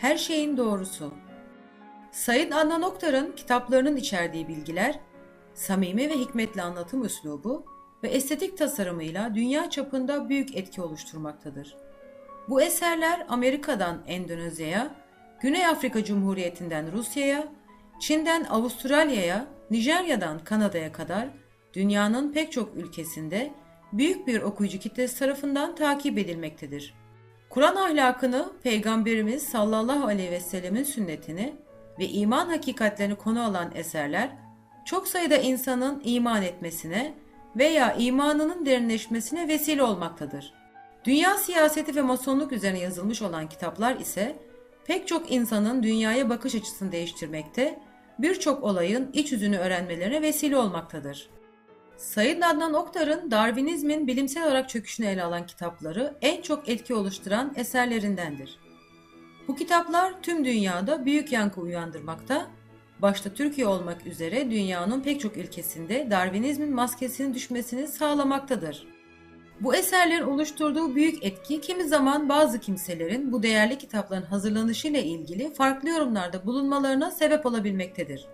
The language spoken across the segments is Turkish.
Her şeyin doğrusu. Sayın Adnan Oktar'ın kitaplarının içerdiği bilgiler, samimi ve hikmetli anlatım üslubu ve estetik tasarımıyla dünya çapında büyük etki oluşturmaktadır. Bu eserler Amerika'dan Endonezya'ya, Güney Afrika Cumhuriyeti'nden Rusya'ya, Çin'den Avustralya'ya, Nijerya'dan Kanada'ya kadar dünyanın pek çok ülkesinde büyük bir okuyucu kitlesi tarafından takip edilmektedir. Kur'an ahlakını, Peygamberimiz sallallahu aleyhi ve sellemin sünnetini ve iman hakikatlerini konu alan eserler, çok sayıda insanın iman etmesine veya imanının derinleşmesine vesile olmaktadır. Dünya siyaseti ve masonluk üzerine yazılmış olan kitaplar ise pek çok insanın dünyaya bakış açısını değiştirmekte, birçok olayın iç yüzünü öğrenmelerine vesile olmaktadır. Sayın Adnan Oktar'ın Darwinizmin bilimsel olarak çöküşünü ele alan kitapları en çok etki oluşturan eserlerindendir. Bu kitaplar tüm dünyada büyük yankı uyandırmakta, başta Türkiye olmak üzere dünyanın pek çok ülkesinde Darwinizmin maskesinin düşmesini sağlamaktadır. Bu eserlerin oluşturduğu büyük etki kimi zaman bazı kimselerin bu değerli kitapların hazırlanışıyla ilgili farklı yorumlarda bulunmalarına sebep olabilmektedir.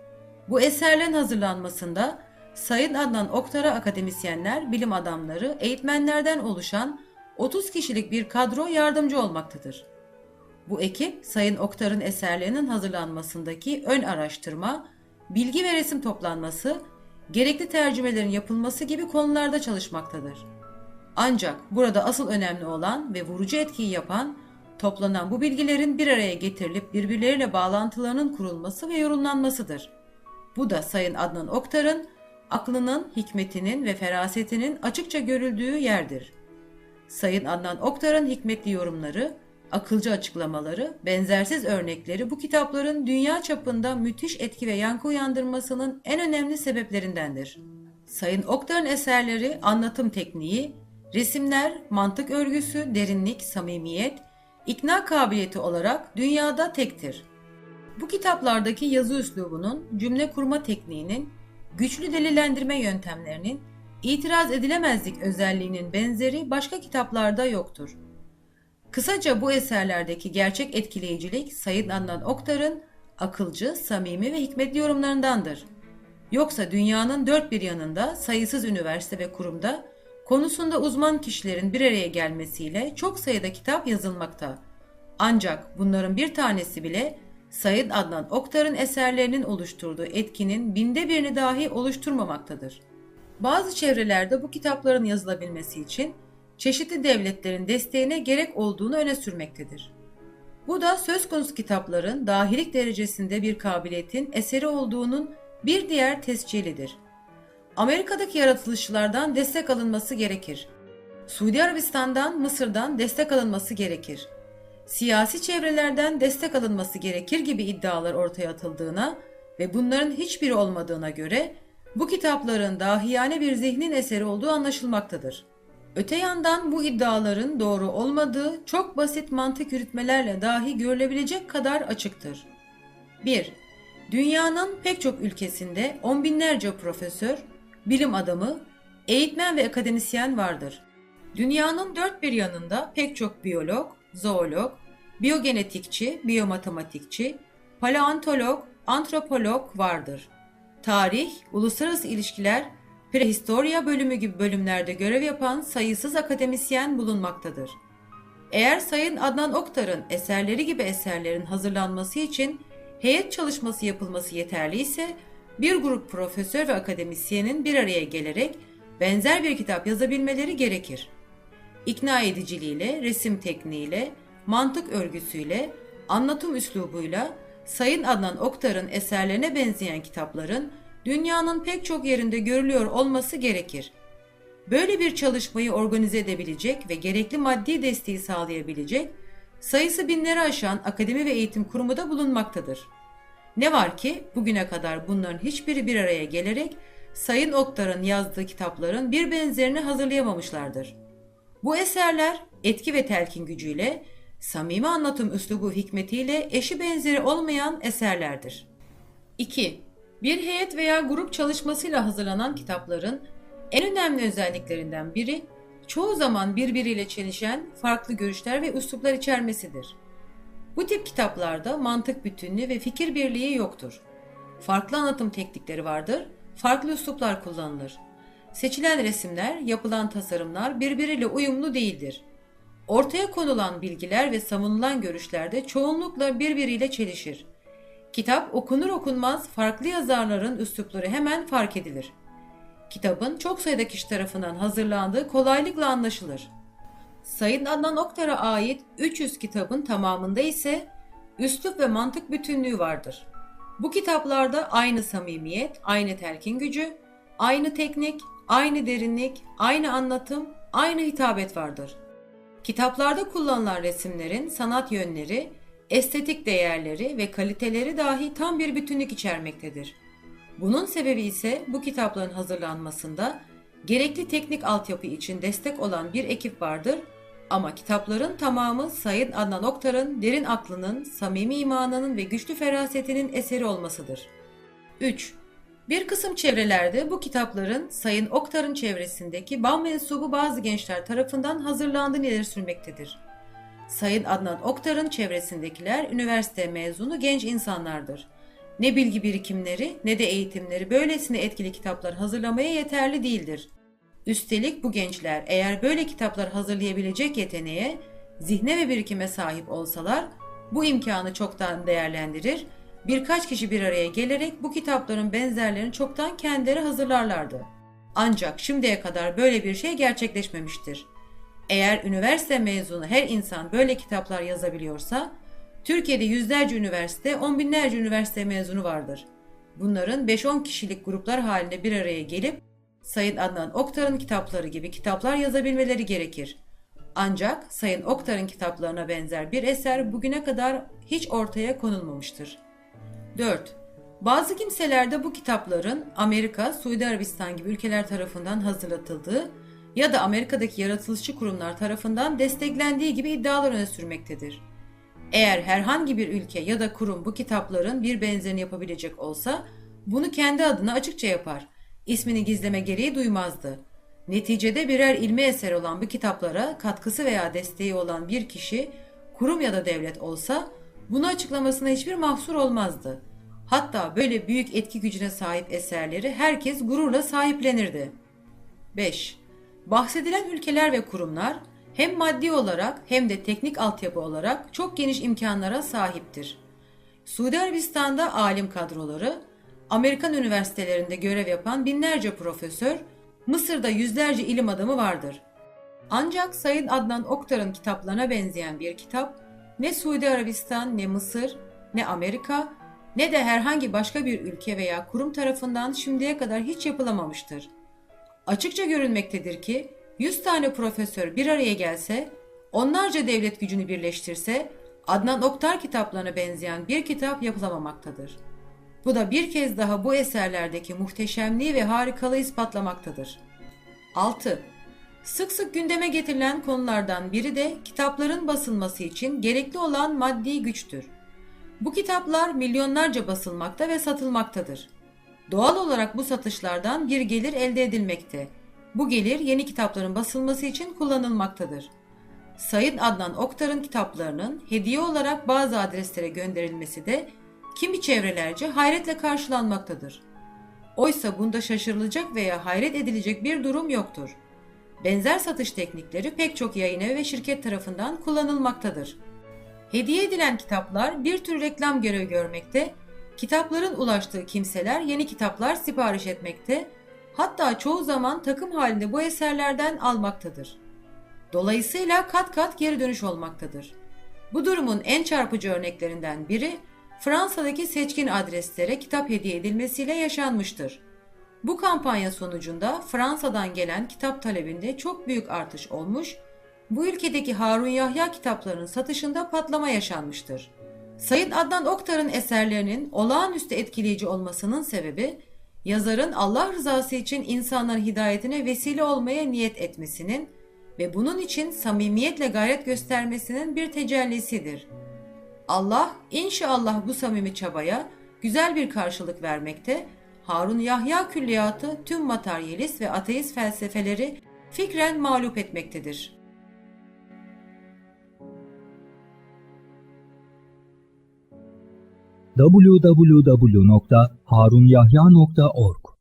Bu eserlerin hazırlanmasında Sayın Adnan Oktar'a akademisyenler, bilim adamları, eğitmenlerden oluşan 30 kişilik bir kadro yardımcı olmaktadır. Bu ekip Sayın Oktar'ın eserlerinin hazırlanmasındaki ön araştırma, bilgi ve resim toplanması, gerekli tercümelerin yapılması gibi konularda çalışmaktadır. Ancak burada asıl önemli olan ve vurucu etkiyi yapan toplanan bu bilgilerin bir araya getirilip birbirleriyle bağlantılarının kurulması ve yorumlanmasıdır. Bu da Sayın Adnan Oktar'ın aklının, hikmetinin ve ferasetinin açıkça görüldüğü yerdir. Sayın Adnan Oktar'ın hikmetli yorumları, akılcı açıklamaları, benzersiz örnekleri bu kitapların dünya çapında müthiş etki ve yankı uyandırmasının en önemli sebeplerindendir. Sayın Oktar'ın eserleri, anlatım tekniği, resimler, mantık örgüsü, derinlik, samimiyet, ikna kabiliyeti olarak dünyada tektir. Bu kitaplardaki yazı üslubunun, cümle kurma tekniğinin, güçlü delillendirme yöntemlerinin, itiraz edilemezlik özelliğinin benzeri başka kitaplarda yoktur. Kısaca bu eserlerdeki gerçek etkileyicilik Sayın Adnan Oktar'ın akılcı, samimi ve hikmetli yorumlarındandır. Yoksa dünyanın dört bir yanında sayısız üniversite ve kurumda konusunda uzman kişilerin bir araya gelmesiyle çok sayıda kitap yazılmakta. Ancak bunların bir tanesi bile Sayın Adnan Oktar'ın eserlerinin oluşturduğu etkinin binde birini dahi oluşturmamaktadır. Bazı çevrelerde bu kitapların yazılabilmesi için çeşitli devletlerin desteğine gerek olduğunu öne sürmektedir. Bu da söz konusu kitapların dahilik derecesinde bir kabiliyetin eseri olduğunun bir diğer tescilidir. Amerika'daki yaratılışçılardan destek alınması gerekir. Suudi Arabistan'dan, Mısır'dan destek alınması gerekir. Siyasi çevrelerden destek alınması gerekir gibi iddialar ortaya atıldığına ve bunların hiçbiri olmadığına göre bu kitapların dahiyane bir zihnin eseri olduğu anlaşılmaktadır. Öte yandan bu iddiaların doğru olmadığı çok basit mantık yürütmelerle dahi görülebilecek kadar açıktır. 1. Dünyanın pek çok ülkesinde on binlerce profesör, bilim adamı, eğitmen ve akademisyen vardır. Dünyanın dört bir yanında pek çok biyolog, zoolog, biyogenetikçi, biyomatematikçi, paleontolog, antropolog vardır. Tarih, uluslararası ilişkiler, prehistorya bölümü gibi bölümlerde görev yapan sayısız akademisyen bulunmaktadır. Eğer Sayın Adnan Oktar'ın eserleri gibi eserlerin hazırlanması için heyet çalışması yapılması yeterli ise bir grup profesör ve akademisyenin bir araya gelerek benzer bir kitap yazabilmeleri gerekir. İkna ediciliğiyle, resim tekniğiyle, mantık örgüsüyle, anlatım üslubuyla Sayın Adnan Oktar'ın eserlerine benzeyen kitapların dünyanın pek çok yerinde görülüyor olması gerekir. Böyle bir çalışmayı organize edebilecek ve gerekli maddi desteği sağlayabilecek sayısı binleri aşan akademi ve eğitim kurumu da bulunmaktadır. Ne var ki bugüne kadar bunların hiçbiri bir araya gelerek Sayın Oktar'ın yazdığı kitapların bir benzerini hazırlayamamışlardır. Bu eserler etki ve telkin gücüyle, samimi anlatım üslubu hikmetiyle eşi benzeri olmayan eserlerdir. 2. Bir heyet veya grup çalışmasıyla hazırlanan kitapların en önemli özelliklerinden biri çoğu zaman birbiriyle çelişen farklı görüşler ve üsluplar içermesidir. Bu tip kitaplarda mantık bütünlüğü ve fikir birliği yoktur. Farklı anlatım teknikleri vardır, farklı üsluplar kullanılır. Seçilen resimler, yapılan tasarımlar birbiriyle uyumlu değildir. Ortaya konulan bilgiler ve savunulan görüşler de çoğunlukla birbiriyle çelişir. Kitap okunur okunmaz farklı yazarların üslupları hemen fark edilir. Kitabın çok sayıda kişi tarafından hazırlandığı kolaylıkla anlaşılır. Sayın Adnan Oktar'a ait 300 kitabın tamamında ise üslup ve mantık bütünlüğü vardır. Bu kitaplarda aynı samimiyet, aynı telkin gücü, aynı teknik, aynı derinlik, aynı anlatım, aynı hitabet vardır. Kitaplarda kullanılan resimlerin sanat yönleri, estetik değerleri ve kaliteleri dahi tam bir bütünlük içermektedir. Bunun sebebi ise bu kitapların hazırlanmasında gerekli teknik altyapı için destek olan bir ekip vardır ama kitapların tamamı Sayın Adnan Oktar'ın derin aklının, samimi imanının ve güçlü ferasetinin eseri olmasıdır. 3. Bir kısım çevrelerde bu kitapların Sayın Oktar'ın çevresindeki BAM mensubu bazı gençler tarafından hazırlandığını ileri sürmektedir. Sayın Adnan Oktar'ın çevresindekiler üniversite mezunu genç insanlardır. Ne bilgi birikimleri ne de eğitimleri böylesine etkili kitaplar hazırlamaya yeterli değildir. Üstelik bu gençler eğer böyle kitaplar hazırlayabilecek yeteneğe, zihne ve birikime sahip olsalar bu imkanı çoktan değerlendirir, birkaç kişi bir araya gelerek bu kitapların benzerlerini çoktan kendileri hazırlarlardı. Ancak şimdiye kadar böyle bir şey gerçekleşmemiştir. Eğer üniversite mezunu her insan böyle kitaplar yazabiliyorsa, Türkiye'de yüzlerce üniversite, on binlerce üniversite mezunu vardır. Bunların 5-10 kişilik gruplar halinde bir araya gelip Sayın Adnan Oktar'ın kitapları gibi kitaplar yazabilmeleri gerekir. Ancak Sayın Oktar'ın kitaplarına benzer bir eser bugüne kadar hiç ortaya konulmamıştır. 4. Bazı kimselerde bu kitapların Amerika, Suudi Arabistan gibi ülkeler tarafından hazırlatıldığı ya da Amerika'daki yaratılışçı kurumlar tarafından desteklendiği gibi iddialar öne sürmektedir. Eğer herhangi bir ülke ya da kurum bu kitapların bir benzerini yapabilecek olsa bunu kendi adına açıkça yapar. İsmini gizleme gereği duymazdı. Neticede birer ilmi eser olan bu kitaplara katkısı veya desteği olan bir kişi, kurum ya da devlet olsa bunu açıklamasına hiçbir mahsur olmazdı. Hatta böyle büyük etki gücüne sahip eserleri herkes gururla sahiplenirdi. 5. Bahsedilen ülkeler ve kurumlar hem maddi olarak hem de teknik altyapı olarak çok geniş imkanlara sahiptir. Suudi Arabistan'da alim kadroları, Amerikan üniversitelerinde görev yapan binlerce profesör, Mısır'da yüzlerce ilim adamı vardır. Ancak Sayın Adnan Oktar'ın kitaplarına benzeyen bir kitap ne Suudi Arabistan, ne Mısır, ne Amerika, ne de herhangi başka bir ülke veya kurum tarafından şimdiye kadar hiç yapılamamıştır. Açıkça görülmektedir ki 100 tane profesör bir araya gelse, onlarca devlet gücünü birleştirse Adnan Oktar kitaplarına benzeyen bir kitap yapılamamaktadır. Bu da bir kez daha bu eserlerdeki muhteşemliği ve harikalığı ispatlamaktadır. 6. Sık sık gündeme getirilen konulardan biri de kitapların basılması için gerekli olan maddi güçtür. Bu kitaplar milyonlarca basılmakta ve satılmaktadır. Doğal olarak bu satışlardan bir gelir elde edilmekte. Bu gelir yeni kitapların basılması için kullanılmaktadır. Sayın Adnan Oktar'ın kitaplarının hediye olarak bazı adreslere gönderilmesi de kimi çevrelerce hayretle karşılanmaktadır. Oysa bunda şaşırılacak veya hayret edilecek bir durum yoktur. Benzer satış teknikleri pek çok yayın ve şirket tarafından kullanılmaktadır. Hediye edilen kitaplar bir tür reklam görevi görmekte, kitapların ulaştığı kimseler yeni kitaplar sipariş etmekte, hatta çoğu zaman takım halinde bu eserlerden almaktadır. Dolayısıyla kat kat geri dönüş olmaktadır. Bu durumun en çarpıcı örneklerinden biri Fransa'daki seçkin adreslere kitap hediye edilmesiyle yaşanmıştır. Bu kampanya sonucunda Fransa'dan gelen kitap talebinde çok büyük artış olmuş, bu ülkedeki Harun Yahya kitaplarının satışında patlama yaşanmıştır. Sayın Adnan Oktar'ın eserlerinin olağanüstü etkileyici olmasının sebebi, yazarın Allah rızası için insanların hidayetine vesile olmaya niyet etmesinin ve bunun için samimiyetle gayret göstermesinin bir tecellisidir.'' Allah inşallah bu samimi çabaya güzel bir karşılık vermekte, Harun Yahya külliyatı tüm materyalist ve ateist felsefeleri fikren mağlup etmektedir. www.harunyahya.org